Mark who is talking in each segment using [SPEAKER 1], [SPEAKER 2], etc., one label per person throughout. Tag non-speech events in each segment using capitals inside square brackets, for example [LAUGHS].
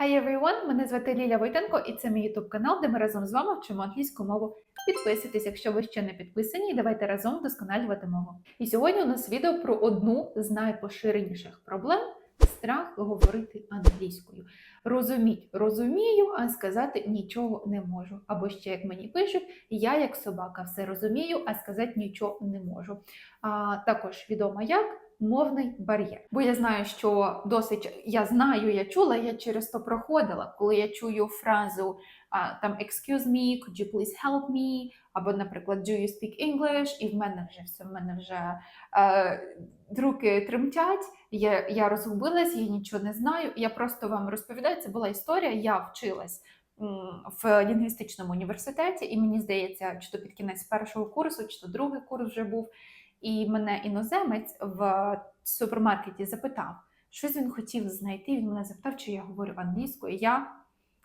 [SPEAKER 1] Hi everyone! Мене звати Ліля Войтенко і це мій YouTube канал, де ми разом з вами вчимо англійську мову. Підписуйтесь, якщо ви ще не підписані, і давайте разом вдосконалювати мову. І сьогодні у нас відео про одну з найпоширеніших проблем страх говорити англійською. Розуміть, розумію, а сказати нічого не можу. Або ще як мені пишуть, я як собака все розумію, а сказати нічого не можу. А також відомо як мовний бар'єр. Бо я знаю, що досить я знаю, я чула, я через то проходила, коли я чую фразу а, там excuse me, could you please help me, або, наприклад, do you speak English, і в мене вже все, в мене вже е, руки тремтять, я, я розгубилась, я нічого не знаю. Я просто вам розповідаю, це була історія. Я вчилась в лінгвістичному університеті, і мені здається, чи то під кінець першого курсу, чи то другий курс вже був. І мене іноземець в супермаркеті запитав, щось він хотів знайти. Він мене запитав, чи я говорю англійською. Я,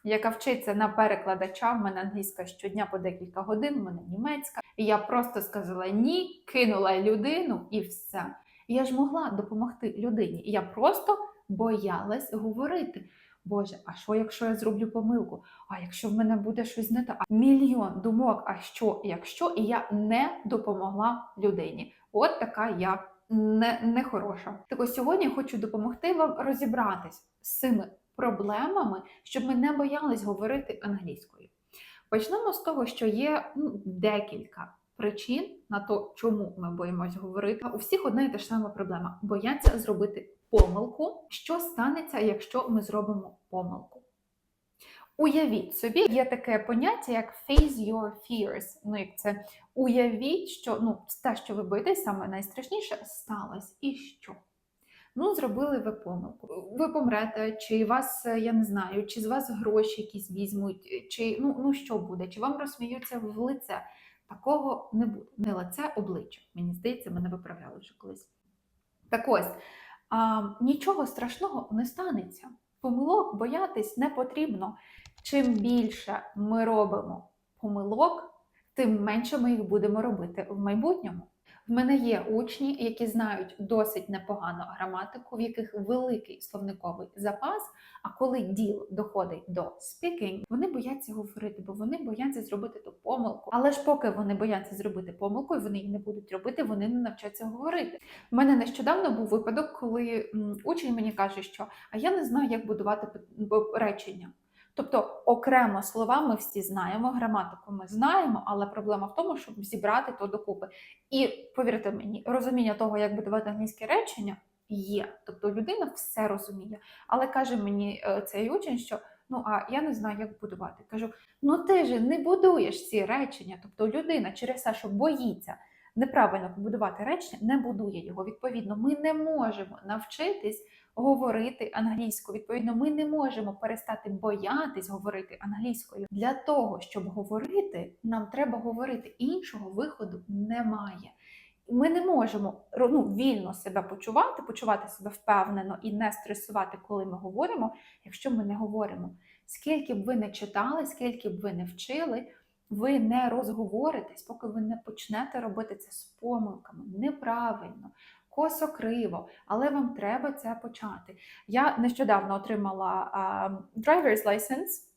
[SPEAKER 1] яка вчиться на перекладача, в мене англійська щодня по декілька годин, в мене німецька. І я просто сказала ні, кинула людину і все. І я ж могла допомогти людині. І я просто боялась говорити. Боже, а що, якщо я зроблю помилку? А якщо в мене буде щось не так? Мільйон думок, а що, якщо, і я не допомогла людині. От така я не, нехороша. Так ось сьогодні я хочу допомогти вам розібратись з цими проблемами, щоб ми не боялись говорити англійською. Почнемо з того, що є ну, декілька причин на то, чому ми боїмось говорити. У всіх одна і та ж сама проблема: бояться зробити помилку. Що станеться, якщо ми зробимо помилку? Уявіть собі, є таке поняття, як face your fears. Ну, як це уявіть, що ну, те, що ви боїтесь, саме найстрашніше сталося. І що? Ну, зробили ви помилку. Ви помрете, чи вас, я не знаю, чи з вас гроші якісь візьмуть, чи ну, ну що буде, чи вам розсміються в лице. Такого не буде. Не лице, обличчя. Мені здається, мене виправляли вже колись. Так ось, а, нічого страшного не станеться. Помилок боятись не потрібно. Чим більше ми робимо помилок, тим менше ми їх будемо робити в майбутньому. В мене є учні, які знають досить непогану граматику, в яких великий словниковий запас. А коли діло доходить до speaking, вони бояться говорити, бо вони бояться зробити ту помилку. Але ж поки вони бояться зробити помилку, і вони її не будуть робити, вони не навчаться говорити. У мене нещодавно був випадок, коли учень мені каже, що а я не знаю, як будувати речення. Тобто окремо слова ми всі знаємо, граматику ми знаємо, але проблема в тому, щоб зібрати то докупи. І повірте мені, розуміння того, як будувати англійське речення, є. Тобто людина все розуміє. Але каже мені е, цей учень, що ну а я не знаю, як будувати. Кажу: ну ти ж не будуєш ці речення. Тобто людина через те, що боїться неправильно побудувати речення, не будує його. Відповідно, ми не можемо навчитись говорити англійською. Відповідно, ми не можемо перестати боятись говорити англійською. Для того, щоб говорити, нам треба говорити. Іншого виходу немає. Ми не можемо ну, вільно себе почувати, почувати себе впевнено і не стресувати, коли ми говоримо, якщо ми не говоримо. Скільки б ви не читали, скільки б ви не вчили, ви не розговоритесь, поки ви не почнете робити це з помилками, неправильно, косо криво, але вам треба це почати. Я нещодавно отримала а, driver's license,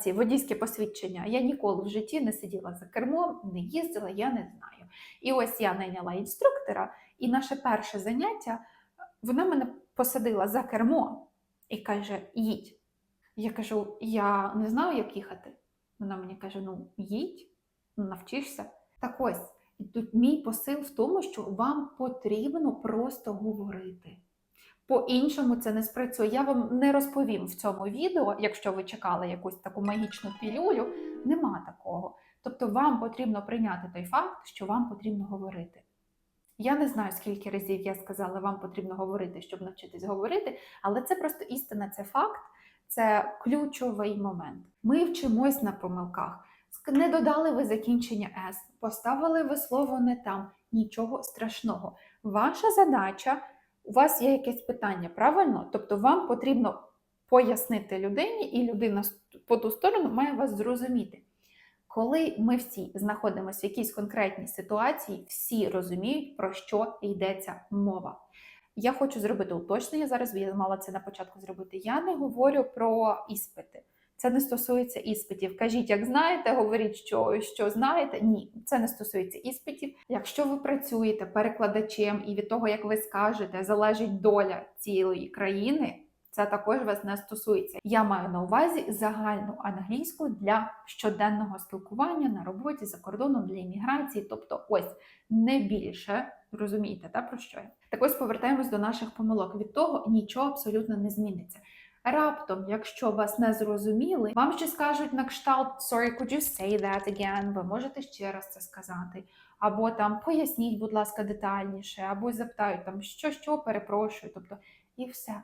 [SPEAKER 1] ці водійські посвідчення. Я ніколи в житті не сиділа за кермом, не їздила, я не знаю. І ось я найняла інструктора, і наше перше заняття вона мене посадила за кермо і каже: їдь. Я кажу, я не знаю, як їхати. Вона мені каже: ну їдь, ну, навчишся. Так ось, і тут мій посил в тому, що вам потрібно просто говорити. По-іншому це не спрацює. Я вам не розповім в цьому відео, якщо ви чекали якусь таку магічну пілюлю, нема такого. Тобто вам потрібно прийняти той факт, що вам потрібно говорити. Я не знаю, скільки разів я сказала, вам потрібно говорити, щоб навчитись говорити, але це просто істина, це факт, це ключовий момент. Ми вчимось на помилках. Не додали ви закінчення S, поставили ви слово не там, нічого страшного. Ваша задача, у вас є якесь питання, правильно? Тобто вам потрібно пояснити людині, і людина по ту сторону має вас зрозуміти. Коли ми всі знаходимося в якійсь конкретній ситуації, всі розуміють, про що йдеться мова. Я хочу зробити уточнення зараз. Я мала це на початку зробити. Я не говорю про іспити. Це не стосується іспитів. Кажіть, як знаєте, говоріть, що, що знаєте. Ні, це не стосується іспитів. Якщо ви працюєте перекладачем і від того, як ви скажете, залежить доля цілої країни. Це також вас не стосується. Я маю на увазі загальну англійську для щоденного спілкування на роботі за кордоном для імміграції. Тобто, ось не більше розумієте, та про що я? Так ось повертаємось до наших помилок. Від того нічого абсолютно не зміниться. Раптом, якщо вас не зрозуміли, вам ще скажуть на кшталт «Sorry, could you say that again?» Ви можете ще раз це сказати. Або там поясніть, будь ласка, детальніше, або запитають там, що, що, перепрошую. Тобто, і все.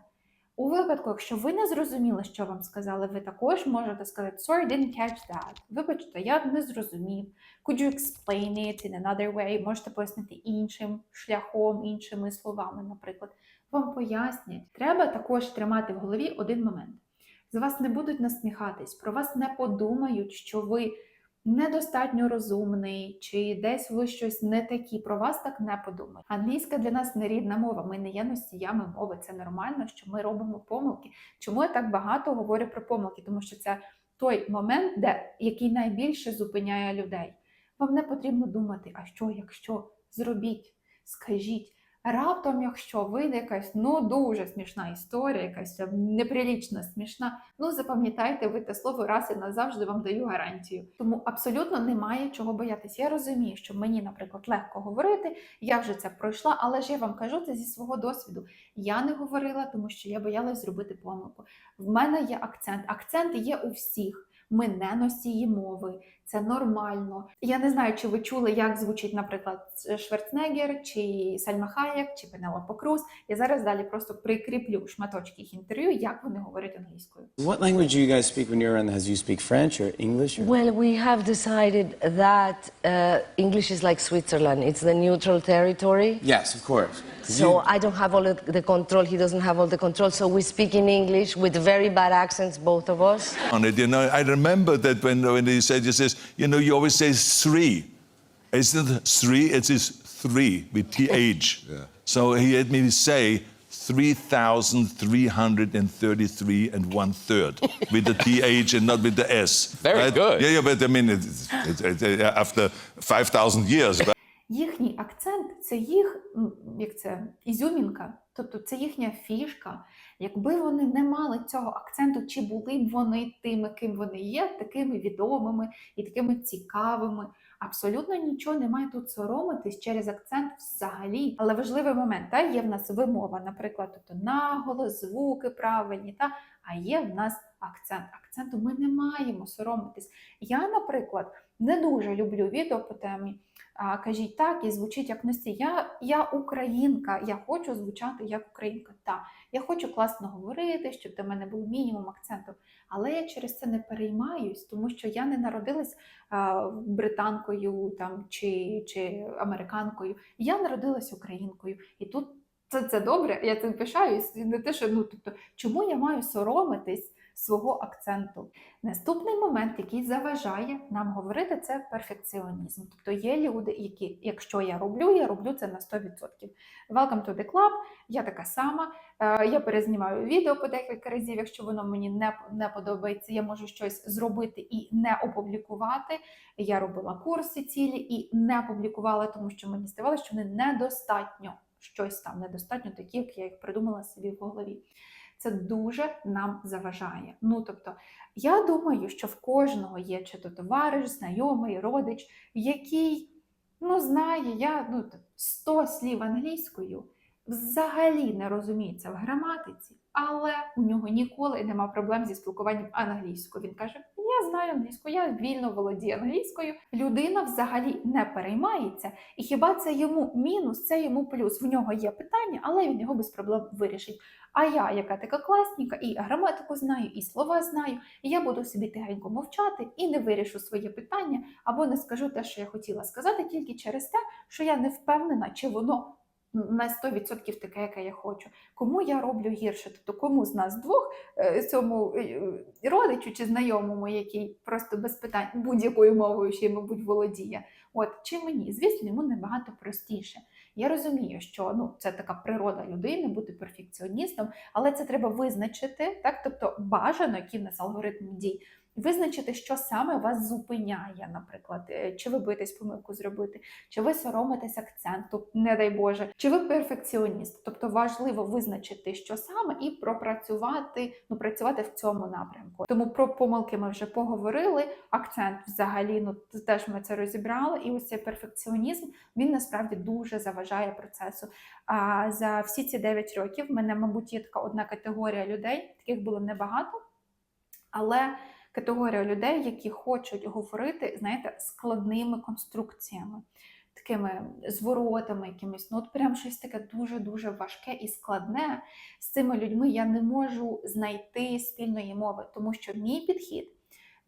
[SPEAKER 1] У випадку, якщо ви не зрозуміли, що вам сказали, ви також можете сказати «Sorry, didn't catch that». Вибачте, я не зрозумів. Could you explain it in another way? Можете пояснити іншим шляхом, іншими словами, наприклад. Вам пояснять. Треба також тримати в голові один момент. З вас не будуть насміхатись, про вас не подумають, що ви недостатньо розумний, чи десь ви щось не такі. Про вас так не подумають. Англійська для нас не рідна мова. Ми не є носіями мови. Це нормально, що ми робимо помилки. Чому я так багато говорю про помилки? Тому що це той момент, де який найбільше зупиняє людей. Вам не потрібно думати, а що, якщо зробіть, скажіть. Раптом, якщо вийде якась ну дуже смішна історія, якась там неприлічно смішна, ну запам'ятайте ви те слово раз і назавжди вам даю гарантію. Тому абсолютно немає чого боятися. Я розумію, що мені, наприклад, легко говорити, я вже це пройшла, але ж я вам кажу це зі свого досвіду. Я не говорила, тому що я боялась зробити помилку. В мене є акцент. Акцент є у всіх. Ми не носії мови, це нормально. Я не знаю, чи ви чули, як звучить, наприклад, Шварценеггер, чи Сальма Хаєк, чи Пенелопа Круз. Я зараз далі просто прикріплю шматочки їх інтерв'ю, як вони говорять англійською.
[SPEAKER 2] What language do you guys speak when you're in the house? Do you speak French or English? Or?
[SPEAKER 3] Well, we have decided that uh, English is like Switzerland. It's the neutral territory.
[SPEAKER 2] yes, of course. 'Cause
[SPEAKER 3] So
[SPEAKER 2] you-
[SPEAKER 3] I don't have all of the control. He doesn't have all the control. So we speak in English with very bad accents, both of us.
[SPEAKER 4] on it. You know, I remember that when, when he said, he says, you know, you always say three. It's not three, it is three with TH. [LAUGHS] So he had me say 3,333 and one third with the TH and not with the S.
[SPEAKER 5] Very good.
[SPEAKER 4] Yeah, yeah, but I mean, it's, it's, it's, uh, after 5,000 years. But
[SPEAKER 1] Їхній акцент це їх м, як це ізюмінка, тобто це їхня фішка. Якби вони не мали цього акценту, чи були б вони тими, ким вони є, такими відомими і такими цікавими. Абсолютно нічого немає тут соромитись через акцент взагалі. Але важливий момент, та є в нас вимова, наприклад, тобто наголос, звуки правильні, та а є в нас акцент. Акценту ми не маємо соромитись. Я, наприклад, не дуже люблю відео по темі. Кажіть так і звучить як носій. Я, я українка, я хочу звучати як українка. Так, я хочу класно говорити, щоб до мене був мінімум акценту. Але я через це не переймаюсь, тому що я не народилась а, британкою там, чи, чи американкою. Я народилась українкою. І тут це, це добре, я цим пишаюсь. Не те, що ну тобто, чому я маю соромитись свого акценту? Наступний момент, який заважає нам говорити, це перфекціонізм. Тобто є люди, які, якщо я роблю, я роблю це на 100%. Welcome to the club, я така сама. Е, Я перезнімаю відео по декілька разів, якщо воно мені не, не подобається, я можу щось зробити і не опублікувати. Я робила курси цілі і не публікувала, тому що мені здавалося, що вони недостатньо щось там, недостатньо такі, як я їх придумала собі в голові. Це дуже нам заважає. Ну тобто, я думаю, що в кожного є чи то товариш, знайомий, родич, який ну, знає, я ну, 100 слів англійською, взагалі не розуміється в граматиці, але у нього ніколи нема проблем зі спілкуванням англійською. Він каже: Я знаю англійську, я вільно володію англійською. Людина взагалі не переймається, і хіба це йому мінус, це йому плюс. В нього є питання, але він його без проблем вирішить. А я, яка така класненька, і граматику знаю, і слова знаю, і я буду собі тихенько мовчати і не вирішу своє питання, або не скажу те, що я хотіла сказати, тільки через те, що я не впевнена, чи воно на 100% таке, яке я хочу. Кому я роблю гірше? Тобто кому з нас двох, е, цьому е, родичу чи знайомому, який просто без питань будь-якою мовою ще й, мабуть, володіє. От чи мені? Звісно, йому набагато простіше. Я розумію, що ну це така природа людини бути перфекціоністом, але це треба визначити, так тобто бажано, який в нас алгоритм дій. Визначити, що саме вас зупиняє, наприклад, е, чи ви боїтесь помилку зробити, чи ви соромитесь акценту, не дай Боже, чи ви перфекціоніст. Тобто важливо визначити, що саме, і пропрацювати, ну працювати в цьому напрямку. Тому про помилки ми вже поговорили. Акцент взагалі, ну теж ми це розібрали. І ось цей перфекціонізм він насправді дуже заважає процесу. А за всі ці 9 років в мене, мабуть, є така одна категорія людей, таких було небагато, але категорія людей, які хочуть говорити, знаєте, складними конструкціями, такими зворотами, якимись, ну от прям щось таке дуже-дуже важке і складне. З цими людьми я не можу знайти спільної мови, тому що мій підхід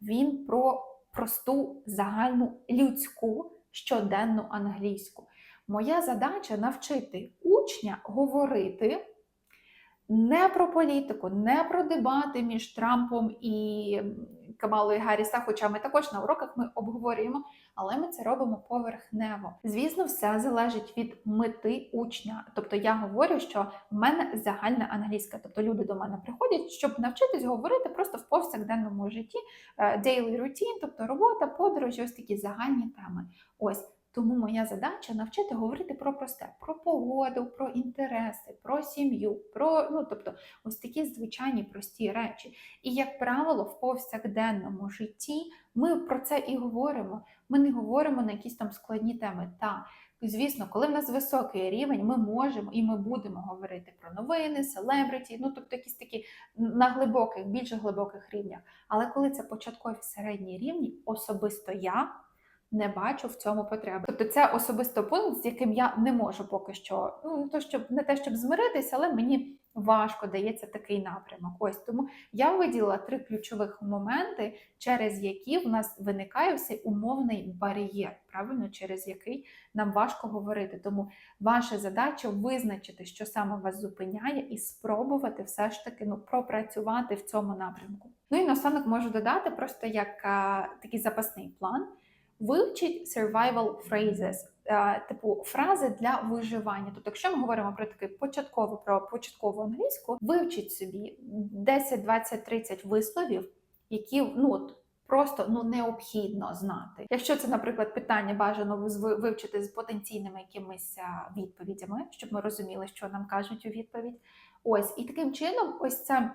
[SPEAKER 1] він про просту загальну людську щоденну англійську. Моя задача навчити учня говорити не про політику, не про дебати між Трампом і Камалою Гарріса, хоча ми також на уроках ми обговорюємо, але ми це робимо поверхнево. Звісно, все залежить від мети учня. Тобто я говорю, що в мене загальна англійська, тобто люди до мене приходять, щоб навчитись говорити просто в повсякденному житті, е, daily routine, тобто робота, подорожі, ось такі загальні теми. Ось. Тому моя задача навчити говорити про просте, про погоду, про інтереси, про сім'ю, про ну тобто ось такі звичайні прості речі. І як правило, в повсякденному житті ми про це і говоримо. Ми не говоримо на якісь там складні теми. Та звісно, коли в нас високий рівень, ми можемо і ми будемо говорити про новини, селебриті, ну тобто якісь такі на глибоких, більш глибоких рівнях. Але коли це початкові середні рівні, особисто я не бачу в цьому потреби. Тобто це особисто пункт, з яким я не можу поки що, ну то щоб не те, щоб змиритися, але мені важко дається такий напрямок. Ось тому я виділила три ключових моменти, через які в нас виникає цей умовний бар'єр, правильно, через який нам важко говорити. Тому ваша задача визначити, що саме вас зупиняє, і спробувати все ж таки ну пропрацювати в цьому напрямку. Ну і наостанок можу додати просто як а, такий запасний план. Вивчіть survival phrases, е, типу фрази для виживання. Тобто, якщо ми говоримо про такий початкову про початкову англійську, вивчіть собі 10, 20, 30 висловів, які ну просто ну необхідно знати. Якщо це, наприклад, питання бажано вивчити з потенційними якимись відповідями, щоб ми розуміли, що нам кажуть у відповідь. Ось і таким чином, ось це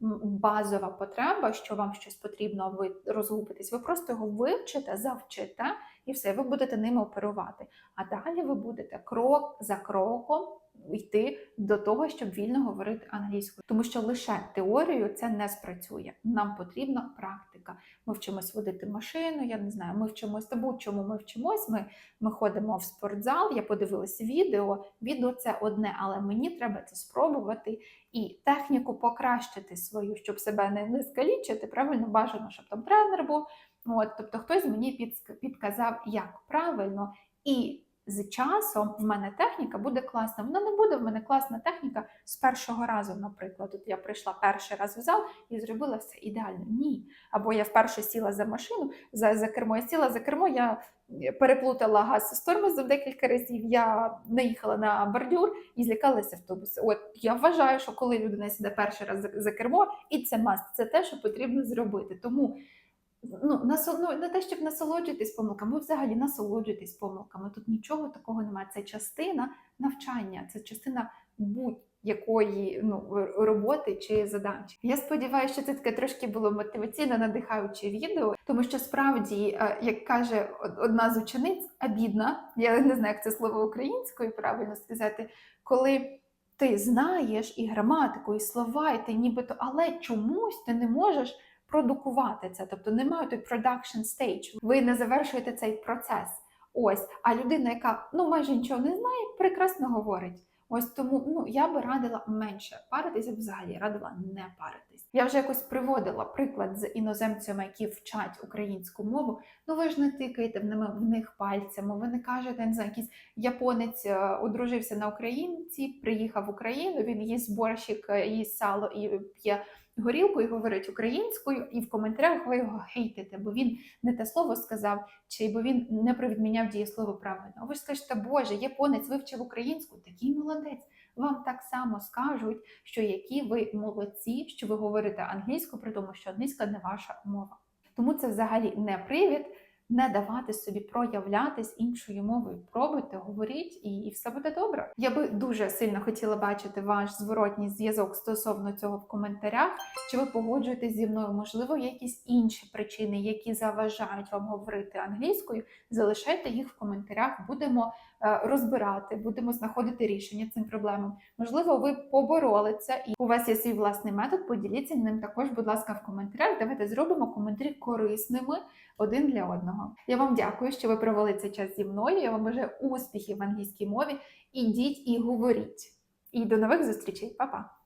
[SPEAKER 1] базова потреба, що вам щось потрібно, ви розгубитесь. Ви просто його вивчите, завчите, і все, ви будете ними оперувати. А далі ви будете крок за кроком йти до того, щоб вільно говорити англійською, тому що лише теорією це не спрацює. Нам потрібна практика. Ми вчимось водити машину, я не знаю, ми вчимось будь-чому ми вчимось. Ми, ми ходимо в спортзал, я подивилася відео. Відео це одне, але мені треба це спробувати і техніку покращити свою, щоб себе не, не скалічити. Правильно бажано, щоб там тренер був. От, тобто хтось мені підказав, як правильно, і з часом в мене техніка буде класна. Вона не буде в мене класна техніка з першого разу, наприклад. От я прийшла перший раз в зал і зробила все ідеально. Ні. Або я вперше сіла за машину, за, за кермо. Я сіла за кермо, я переплутала газ з тормозом декілька разів. Я наїхала на бордюр і злякалася автобуси. От я вважаю, що коли людина сіде перший раз за, за кермо, і це маст, це те, що потрібно зробити. Тому ну, насол... ну, не те, щоб насолоджуйтесь помилками, ви взагалі насолоджуйтесь помилками. Тут нічого такого немає. Це частина навчання, це частина будь-якої ну, роботи чи задачі. Я сподіваюся, що це таке трошки було мотиваційно надихаюче відео, тому що справді, е, як каже одна з учениць, обідна, я не знаю, як це слово українською правильно сказати, коли. Ти знаєш і граматику, і слова, і ти нібито, але чомусь ти не можеш продукувати це, тобто немає той production stage. Ви не завершуєте цей процес. Ось, а людина, яка ну майже нічого не знає, прекрасно говорить. Ось тому ну я би радила менше паритися, взагалі радила не паритись. Я вже якось приводила приклад з іноземцями, які вчать українську мову. Ну ви ж не тикаєте в ними в них пальцями. Ви не кажете, не знаю, якийсь японець е, одружився на українці, приїхав в Україну. Він їсть борщик, е, їсть сало і п'є горілку і говорить українською, і в коментарях ви його хейтите, бо він не те слово сказав, чи бо він не провідміняв дієслово правильно. А ви ж скажете, Боже, японець вивчив українську, такий молодець. Вам так само скажуть, що які ви молодці, що ви говорите англійську, при тому, що англійська не ваша мова. Тому це взагалі не привід не давати собі проявлятись іншою мовою. Пробуйте, говоріть, і, і все буде добре. Я би дуже сильно хотіла бачити ваш зворотній зв'язок стосовно цього в коментарях. Чи ви погоджуєтесь зі мною? Можливо, якісь інші причини, які заважають вам говорити англійською. Залишайте їх в коментарях. Будемо розбирати, будемо знаходити рішення цим проблемам. Можливо, ви побороли це, і у вас є свій власний метод. Поділіться ним також, будь ласка, в коментарях. Давайте зробимо коментарі корисними один для одного. Я вам дякую, що ви провели цей час зі мною. Я вам бажаю успіхів в англійській мові. Ідіть і говоріть. І до нових зустрічей, Па-па!